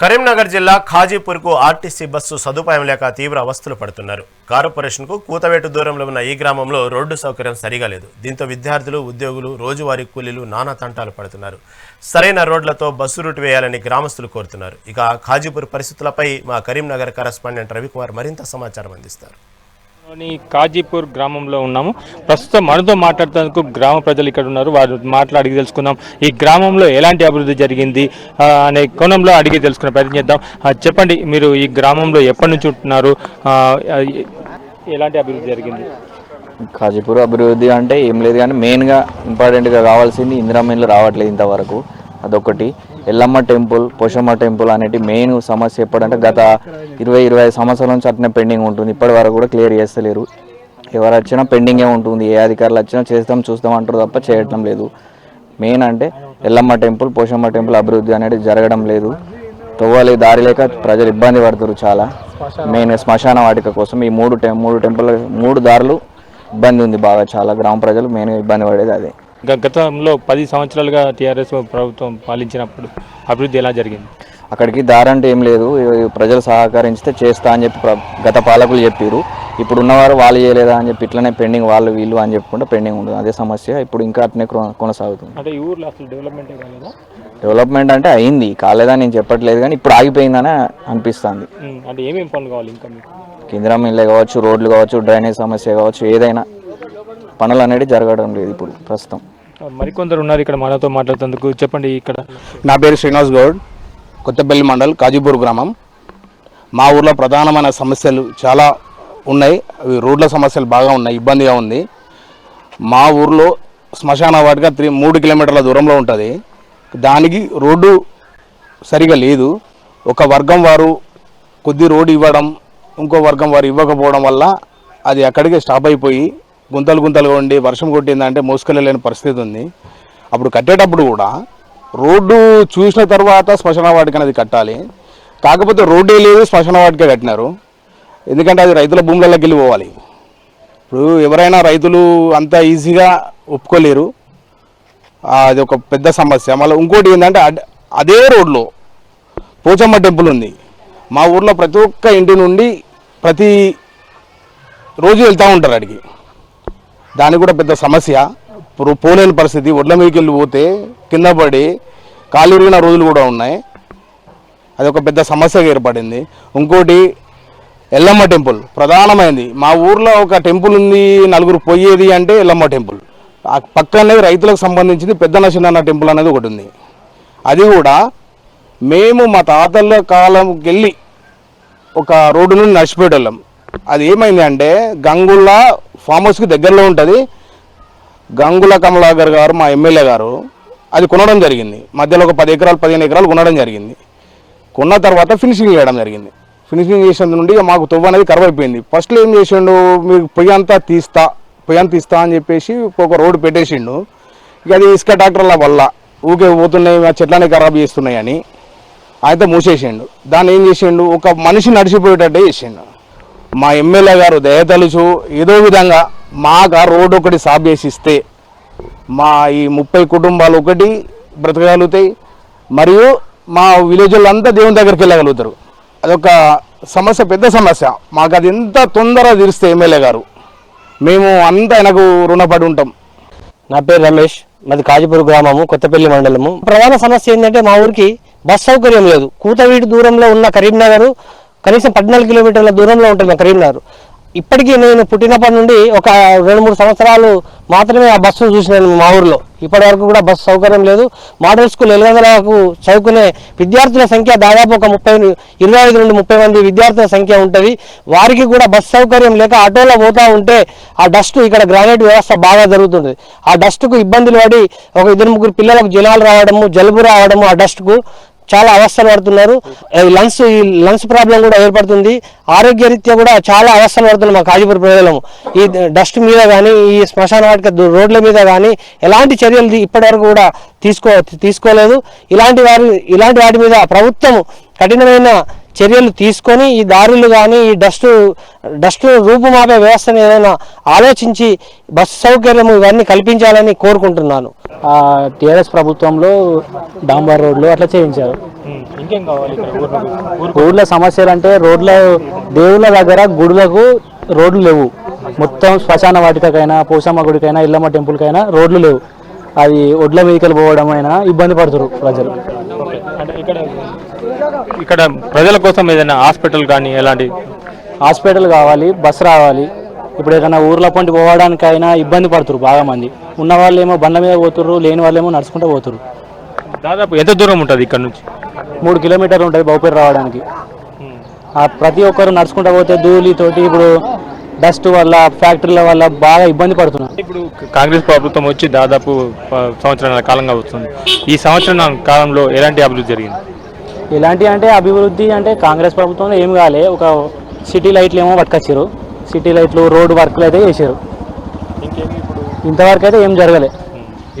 కరీంనగర్ జిల్లా ఖాజీపూర్కు RTC bus సదుపాయం లేక తీవ్ర అవస్థలు పడుతున్నారు. కార్పొరేషన్కు కూతవేటు దూరంలో ఉన్న ఈ గ్రామంలో రోడ్డు సౌకర్యం సరిగా లేదు. దీంతో విద్యార్థులు ఉద్యోగులు రోజువారీ కూలీలు నానా తంటాలు పడుతున్నారు. సరైన రోడ్లతో బస్సు రూట్ వేయాలని గ్రామస్తులు కోరుతున్నారు. ఇక ఖాజీపూర్ పరిస్థితులపై మా కరీంనగర్ కరెస్పాండెంట్ రవికుమార్ మరింత సమాచారం అందిస్తారు. కాజీపూర్ గ్రామంలో ఉన్నాము. ప్రస్తుతం మనతో మాట్లాడుతున్నందుకు గ్రామ ప్రజలు ఇక్కడ ఉన్నారు. వారు మాట్లాడి తెలుసుకుందాం. ఈ గ్రామంలో ఎలాంటి అభివృద్ధి జరిగింది? అనే కోణంలో అడిగి తెలుసుకునే ప్రయత్నం చేద్దాం. చెప్పండి మీరు ఈ గ్రామంలో ఎప్పటి నుంచి ఉంటున్నారు? ఎలాంటి అభివృద్ధి జరిగింది? కాజీపూర్ అభివృద్ధి అంటే ఏం లేదు కానీ మెయిన్గా ఇంపార్టెంట్గా కావాల్సింది ఇందిరామీన్లు రావట్లేదు ఇంతవరకు. అదొకటి. ఎల్లమ్మ టెంపుల్ పోషమ్మ టెంపుల్ అనేటి మెయిన్ సమస్య ఎప్పుడంటే గత ఇరవై ఇరవై ఐదు సంవత్సరాల నుంచి అట్నే పెండింగ్ ఉంటుంది. ఇప్పటి వరకు కూడా క్లియర్ చేస్తలేరు. ఎవరు వచ్చినా పెండింగే ఉంటుంది. ఏ అధికారులు వచ్చినా చేస్తాం చూస్తాం అంటారు తప్ప చేయటం లేదు. మెయిన్ అంటే ఎల్లమ్మ టెంపుల్ పోషమ్మ టెంపుల్ అభివృద్ధి అనేది జరగడం లేదు. తవ్వాలి దారి లేక ప్రజలు ఇబ్బంది పడుతారు చాలా. మెయిన్ శ్మశాన వాటిక కోసం ఈ మూడు టెం మూడు టెంపుల్ మూడు దారులు ఇబ్బంది ఉంది బాగా చాలా. గ్రామ ప్రజలు మెయిన్గా ఇబ్బంది పడేది అదే. గతంలో పది సంవత్సరాలుగా టీఆర్ఎస్ ప్రభుత్వం పాలించినప్పుడు అభివృద్ధి ఎలా జరిగింది? అక్కడికి దారి అంటే ఏం లేదు. ప్రజలు సహకరిస్తే చేస్తా అని చెప్పి గత పాలకులు చెప్పారు ఇప్పుడు ఉన్నవారు వాళ్ళు చేయలేదా అని చెప్పి ఇట్లనే పెండింగ్ వాళ్ళు వీళ్ళు అని చెప్పుకుంటే పెండింగ్ ఉంటుంది. అదే సమస్య. ఇప్పుడు ఇంకా అట్నే కొనసాగుతుంది. అంటే ఈ ఊర్లో అసలు డెవలప్మెంటే కాలేదా? డెవలప్మెంట్ అంటే అయింది. కాలేదని నేను చెప్పట్లేదు కానీ ఇప్పుడు ఆగిపోయిందని అనిపిస్తుంది. అంటే ఏమేమి పనులు కావాలి ఇంకా కేంద్రం ఇళ్ళే కావచ్చు రోడ్లు కావచ్చు డ్రైనేజ్ సమస్య కావచ్చు ఏదైనా పనులు అనేది జరగడం లేదు ఇప్పుడు ప్రస్తుతం. మరికొందరు ఉన్నారు ఇక్కడ మనతో మాట్లాడుతుందుకు చెప్పండి ఇక్కడ. నా పేరు శ్రీనివాస్ గౌడ్ కొత్తపల్లి మండల్ కాజీపూర్ గ్రామం. మా ఊర్లో ప్రధానమైన సమస్యలు చాలా ఉన్నాయి. అవి రోడ్ల సమస్యలు బాగా ఉన్నాయి ఇబ్బందిగా ఉంది. మా ఊర్లో శ్మశాన వాటిగా త్రీ మూడు కిలోమీటర్ల దూరంలో ఉంటుంది. దానికి రోడ్డు సరిగా లేదు. ఒక వర్గం వారు కొద్ది రోడ్డు ఇవ్వడం ఇంకో వర్గం వారు ఇవ్వకపోవడం వల్ల అది అక్కడికే స్టాప్ అయిపోయి గుంతలు గుంతలుగా ఉండి వర్షం కొట్టిందంటే మోసుకెళ్ళలేని పరిస్థితి ఉంది. అప్పుడు కట్టేటప్పుడు కూడా రోడ్డు చూసిన తర్వాత శ్మశాన వాటిక అనేది కట్టాలి. కాకపోతే రోడ్డే లేదు శ్మశాన వాటికే కట్టినారు. ఎందుకంటే అది రైతుల భూములలోకి వెళ్ళిపోవాలి ఇప్పుడు ఎవరైనా రైతులు అంత ఈజీగా ఒప్పుకోలేరు. అది ఒక పెద్ద సమస్య. మళ్ళీ ఇంకోటి ఏంటంటే అదే రోడ్లో పోచమ్మ టెంపుల్ ఉంది. మా ఊర్లో ప్రతి ఒక్క ఇంటి నుండి ప్రతి రోజు వెళ్తూ ఉంటారు అడిగి దానికి కూడా పెద్ద సమస్య. ఇప్పుడు పోలేని పరిస్థితి. ఒడ్ల మీదకి వెళ్ళి పోతే కింద పడి కాలిరిగిన రోజులు కూడా ఉన్నాయి. అది ఒక పెద్ద సమస్యగా ఏర్పడింది. ఇంకోటి ఎల్లమ్మ టెంపుల్ ప్రధానమైనది మా ఊర్లో ఒక టెంపుల్ ఉంది నలుగురు పోయేది అంటే ఎల్లమ్మ టెంపుల్. ఆ పక్కనే రైతులకు సంబంధించింది పెద్ద నరసింహన్న టెంపుల్ అనేది ఒకటి ఉంది. అది కూడా మేము మా తాతల కాలంకి వెళ్ళి ఒక రోడ్డు నుండి నడిచిపోయేటోళ్ళం. అది ఏమైంది అంటే గంగుల ఫామ్ హౌస్కి దగ్గరలో ఉంటుంది. గంగుల కమలాకర్ గారు మా ఎమ్మెల్యే గారు అది కొనడం జరిగింది. మధ్యలో ఒక పది ఎకరాలు పదిహేను ఎకరాలు కొనడం జరిగింది. కొన్న తర్వాత ఫినిషింగ్ చేయడం జరిగింది. ఫినిషింగ్ చేసిన నుండి మాకు తొవ్వ అనేది కరువు అయిపోయింది. ఫస్ట్లో ఏం చేసిండు మీకు పొయ్యి అంతా తీస్తా పొయ్యి అంతా తీస్తా అని చెప్పేసి ఒక రోడ్డు పెట్టేసిండు. ఇక అది ఇసుక ట్రాక్టర్ల వల్ల ఊకే పోతున్నాయి ఆ చెట్లనే ఖరాబ్ చేస్తున్నాయని అయితే మూసేసిండు. దాన్ని ఏం చేసిండు ఒక మనిషి నడిచిపోయేటట్టే చేసిండు. మా ఎమ్మెల్యే గారు దయతలుచు ఏదో విధంగా మాకు రోడ్డు ఒకటి సాఫ్ చేసి ఇస్తే మా ఈ ముప్పై కుటుంబాలు ఒకటి బ్రతకగలుగుతాయి. మరియు మా విలేజ్ అంతా దేవుని దగ్గరికి వెళ్ళగలుగుతారు. అదొక సమస్య పెద్ద సమస్య. మాకు అది ఎంత తొందరగా తీరిస్తే ఎమ్మెల్యే గారు. మేము అంతా ఆయనకు రుణపడి ఉంటాం. నా పేరు రమేష్. మాది కాజీపూర్ గ్రామము కొత్తపల్లి మండలము. ప్రధాన సమస్య ఏంటంటే మా ఊరికి బస్ సౌకర్యం లేదు. కూతవీటి దూరంలో ఉన్న కరీంనగర్ కనీసం పద్నాలుగు కిలోమీటర్ల దూరంలో ఉంటుంది మా కరీంనగర్. ఇప్పటికీ నేను పుట్టినప్పటి నుండి ఒక రెండు మూడు సంవత్సరాలు మాత్రమే ఆ బస్సును చూసినాను మా ఊర్లో. ఇప్పటి వరకు కూడా బస్సు సౌకర్యం లేదు. మోడల్ స్కూల్ ఎలుగందలకు చదువుకునే విద్యార్థుల సంఖ్య దాదాపు ఒక ముప్పై ఇరవై ఐదు నుండి ముప్పై మంది విద్యార్థుల సంఖ్య ఉంటుంది. వారికి కూడా బస్సు సౌకర్యం లేక ఆటోలో పోతూ ఉంటే ఆ డస్ట్ ఇక్కడ గ్రానైట్ వ్యవస్థ బాగా జరుగుతుంది. ఆ డస్ట్కు ఇబ్బందులు పడి ఒక ఇద్దరు ముగ్గురు పిల్లలకు జలాలు రావడము జలుబు రావడము ఆ డస్ట్కు చాలా అవస్థలు పడుతున్నారు. లంగ్స్ ఈ లంగ్స్ ప్రాబ్లం కూడా ఏర్పడుతుంది. ఆరోగ్య రీత్యా కూడా చాలా అవస్థలు పడుతున్నాయి మా కాజీపూర్ ప్రజలము. ఈ డస్ట్ మీద కానీ ఈ శ్మశాన వాటిక రోడ్ల మీద కానీ ఎలాంటి చర్యలు ఇప్పటివరకు కూడా తీసుకో తీసుకోలేదు. ఇలాంటి వారి ఇలాంటి వాటి మీద ప్రభుత్వం కఠినమైన చర్యలు తీసుకొని ఈ దారులు కానీ ఈ డస్ట్ డస్ట్ రూపుమాపే వ్యవస్థను ఏదైనా ఆలోచించి బస్సు సౌకర్యం ఇవన్నీ కల్పించాలని కోరుకుంటున్నాను. టీఆర్ఎస్ ప్రభుత్వంలో డాంబర్ రోడ్లు అట్లా చేయించారు. ఇంకేం కావాలి ఇక్కడ ఊర్లో ఊరు ఊర్లో సమస్యలు అంటే రోడ్ల దేవుళ్ళ దగ్గర గుడులకు రోడ్లు లేవు. మొత్తం శ్మశాన వాటికైనా పోషమ్మ గుడికైనా ఇల్లమ్మ టెంపుల్కైనా రోడ్లు లేవు. అది ఒడ్ల వెహికల్ పోవడం అయినా ఇబ్బంది పడుతున్నారు ప్రజలు. ఇక్కడ ప్రజల కోసం ఏదైనా హాస్పిటల్ కానీ ఎలాంటి హాస్పిటల్ కావాలి బస్ రావాలి. ఇప్పుడు ఏదైనా ఊర్ల పొంటి పోవడానికైనా ఇబ్బంది పడుతున్నారు బాగా మంది. ఉన్న వాళ్ళు ఏమో బండ్ల మీద పోతుర్రు లేని వాళ్ళు ఏమో నడుచుకుంటూ పోతుర్రు. దాదాపు ఎంత దూరం ఉంటుంది ఇక్కడ నుంచి? మూడు కిలోమీటర్లు ఉంటుంది బౌపేరు రావడానికి. ఆ ప్రతి ఒక్కరు నడుచుకుంటూ పోతే ధూళితోటి ఇప్పుడు డస్ట్ వల్ల ఫ్యాక్టరీల వల్ల బాగా ఇబ్బంది పడుతున్నారు. ఇప్పుడు కాంగ్రెస్ ప్రభుత్వం వచ్చి దాదాపు సంవత్సరాల కాలంగా వస్తుంది. ఈ సంవత్సరం కాలంలో ఎలాంటి అభివృద్ధి జరిగింది? ఎలాంటి అంటే అభివృద్ధి అంటే కాంగ్రెస్ ప్రభుత్వంలో ఏం కాలే. ఒక సిటీ లైట్లు ఏమో పట్టుకొచ్చారు సిటీ లైట్లు రోడ్డు వర్క్లు అయితే చేశారు ఇంతవరకు అయితే ఏం జరగలే.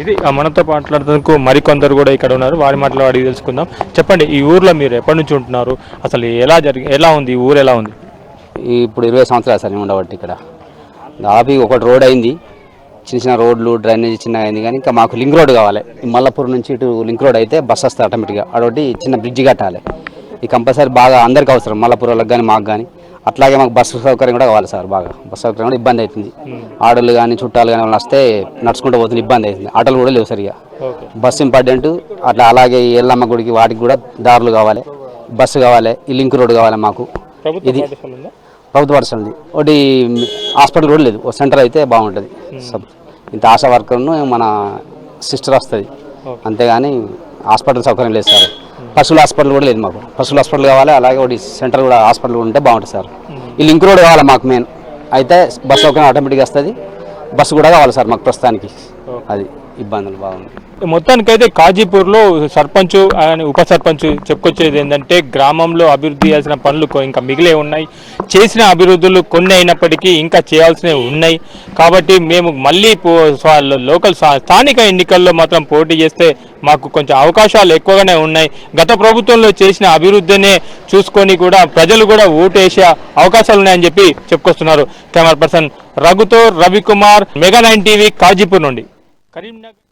ఇది మనతో మాట్లాడుతున్నందుకు మరికొందరు కూడా ఇక్కడ ఉన్నారు. వారి మాటలు అడిగి తెలుసుకుందాం. చెప్పండి ఈ ఊర్లో మీరు ఎప్పటి నుంచి ఉంటున్నారు? అసలు ఎలా జరిగి ఎలా ఉంది? ఈ ఊరు ఎలా ఉంది? ఇప్పుడు ఇరవై సంవత్సరాలు సార్ ఉండబట్టి ఇక్కడ. దాదాపు ఈ ఒకటి రోడ్ అయింది. చిన్న చిన్న రోడ్లు డ్రైనేజ్ చిన్నగా అయింది కానీ ఇంకా మాకు లింక్ రోడ్ కావాలి. ఈ మల్లపూర్ నుంచి ఇటు లింక్ రోడ్ అయితే బస్ వస్తుంది ఆటోమేటిక్గా. అదొకటి చిన్న బ్రిడ్జ్ కట్టాలి. ఈ కంపల్సరీ బాగా అందరికీ అవసరం మల్లపూర్ వాళ్ళకి కానీ మాకు కానీ. అట్లాగే మాకు బస్సు సౌకర్యం కూడా కావాలి సార్ బాగా. బస్సు సౌకర్యం కూడా ఇబ్బంది అవుతుంది. ఆడోళ్ళు కానీ చుట్టాలు కానీ వాళ్ళు వస్తే నడుచుకుంటూ పోతుంది ఇబ్బంది అవుతుంది. ఆటోలు కూడా లేవు సరిగా. Bus important. అట్లా అలాగే ఎల్లమ్మ గుడికి వాటికి కూడా దారులు కావాలి. బస్సు కావాలి. ఈ లింక్ రోడ్ కావాలి మాకు. ఇది ప్రభుత్వ పాఠశాల ఉంది ఒకటి హాస్పిటల్ కూడా లేదు. ఒక సెంటర్ అయితే బాగుంటుంది. సబ్ ఇంత ఆశా వర్కర్ను మన సిస్టర్ వస్తుంది. అంతేగాని హాస్పిటల్ సౌకర్యం లేదు సార్. పశువుల హాస్పిటల్ కూడా లేదు మాకు. పశువుల హాస్పిటల్ కావాలి అలాగే ఒకటి సెంటర్ కూడా హాస్పిటల్ ఉంటే బాగుంటుంది సార్. ఈ లింక్ రోడ్ కావాలి మాకు మెయిన్. అయితే బస్ సౌకర్యం ఆటోమేటిక్గా వస్తుంది. బస్సు కూడా కావాలి సార్ మాకు ప్రస్తుతానికి. అది. ఇబ్బందులు బాగున్నాయి మొత్తానికైతే కాజీపూర్లో సర్పంచ్ అని ఉప సర్పంచ్ చెప్పుకొచ్చేది ఏంటంటే గ్రామంలో అభివృద్ధి చేయాల్సిన పనులు ఇంకా మిగిలే ఉన్నాయి. చేసిన అభివృద్ధులు కొన్ని అయినప్పటికీ ఇంకా చేయాల్సినవి ఉన్నాయి. కాబట్టి మేము మళ్ళీ పో- లోకల్ స్థా- స్థానిక ఎన్నికల్లో మాత్రం పోటీ చేస్తే మాకు కొంచెం అవకాశాలు ఎక్కువగానే ఉన్నాయి. గత ప్రభుత్వంలో చేసిన అభివృద్ధినే చూసుకొని కూడా ప్రజలు కూడా ఓటేసే అవకాశాలు ఉన్నాయని చెప్పి చెప్పుకొస్తున్నారు camera person రఘుతో Ravikumar mega nine TV Kazipur నుండి. కరీంనగర్